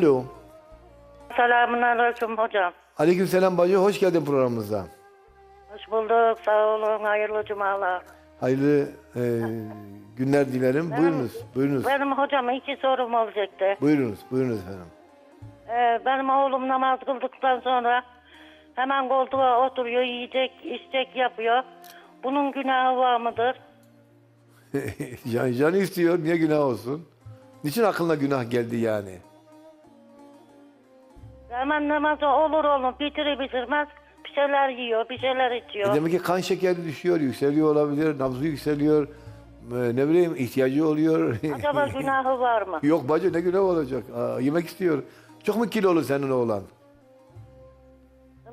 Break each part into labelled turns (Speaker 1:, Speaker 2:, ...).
Speaker 1: Alo.
Speaker 2: Selamun aleyküm hocam.
Speaker 1: Aleykümselam bacı hoş geldin programımıza.
Speaker 2: Hoş bulduk. Sağ olun. Hayırlı cumalar.
Speaker 1: Hayırlı e, günler dilerim. Buyurunuz. Buyurunuz.
Speaker 2: Benim hocam iki sorum olacaktı.
Speaker 1: Buyurunuz. Buyurunuz efendim.
Speaker 2: Ee, benim oğlum namaz kıldıktan sonra hemen koltuğa oturuyor, yiyecek, içecek yapıyor. Bunun günahı var mıdır?
Speaker 1: Can, canı istiyor. Niye günah olsun? Niçin aklına günah geldi yani?
Speaker 2: Hemen namazı olur olur bitirir bitirmez bir şeyler yiyor, bir şeyler
Speaker 1: E
Speaker 2: içiyor.
Speaker 1: demek ki kan şekeri düşüyor, yükseliyor olabilir, nabzı yükseliyor. E, ne bileyim ihtiyacı oluyor.
Speaker 2: Acaba günahı var mı?
Speaker 1: Yok bacı ne günah olacak? Aa, yemek istiyor. Çok mu kilolu senin oğlan?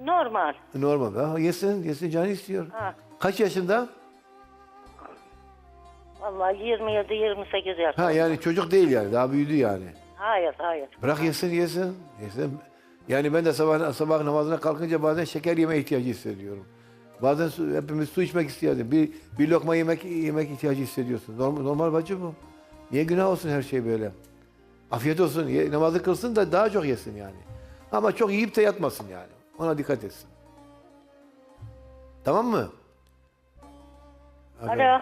Speaker 2: Normal.
Speaker 1: Normal. Ha, yesin, yesin canı istiyor.
Speaker 2: Ha.
Speaker 1: Kaç yaşında?
Speaker 2: Vallahi 27-28 yaş.
Speaker 1: Ha yani çocuk değil yani. Daha büyüdü yani.
Speaker 2: Hayır, hayır.
Speaker 1: Bırak yesin yesin. yesin. Yani ben de sabah sabah namazına kalkınca bazen şeker yeme ihtiyacı hissediyorum. Bazen su, hepimiz su içmek istiyoruz. Bir, bir lokma yemek yemek ihtiyacı hissediyorsun. Normal, normal bacı bu. Niye günah olsun her şey böyle? Afiyet olsun. Ye, namazı kılsın da daha çok yesin yani. Ama çok yiyip de yatmasın yani. Ona dikkat etsin. Tamam mı?
Speaker 2: Alo.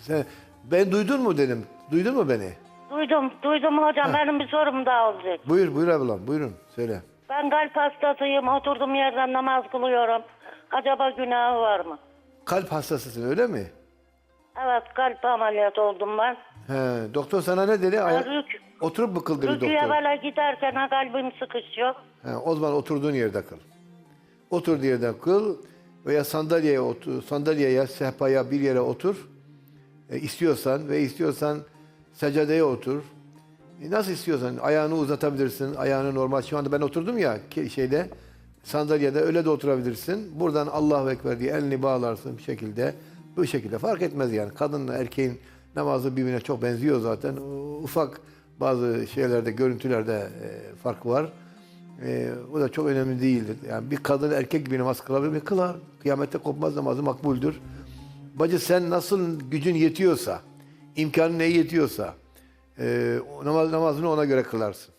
Speaker 1: Sen, ben duydun mu dedim. Duydun mu beni?
Speaker 2: Duydum, duydum hocam. Benim bir sorum daha olacak.
Speaker 1: Buyur buyur ablam buyurun söyle.
Speaker 2: Ben kalp hastasıyım. Oturdum yerden namaz kılıyorum. Acaba günahı var mı?
Speaker 1: Kalp hastasısın öyle mi?
Speaker 2: Evet kalp ameliyatı oldum ben.
Speaker 1: He, doktor sana ne dedi? Aya-
Speaker 2: Rük,
Speaker 1: Oturup mu kıl dedi
Speaker 2: rüküye
Speaker 1: doktor?
Speaker 2: böyle giderken ha, kalbim sıkışıyor.
Speaker 1: He, o zaman oturduğun yerde kıl. Oturduğun yerde kıl veya sandalyeye otur, sandalyeye, sehpaya bir yere otur. E, istiyorsan ve istiyorsan secadeye otur. E, nasıl istiyorsan ayağını uzatabilirsin. Ayağını normal. Şu anda ben oturdum ya şeyde sandalyede öyle de oturabilirsin. Buradan Allahu Ekber diye elini bağlarsın bir şekilde. Bu şekilde fark etmez yani. Kadınla erkeğin namazı birbirine çok benziyor zaten. Ufak bazı şeylerde, görüntülerde e, fark var. E, o da çok önemli değildir. Yani bir kadın erkek gibi namaz kılabilir mi? Kılar. Kıyamette kopmaz namazı makbuldür. Bacı sen nasıl gücün yetiyorsa, imkanın ne yetiyorsa, namaz, namazını ona göre kılarsın.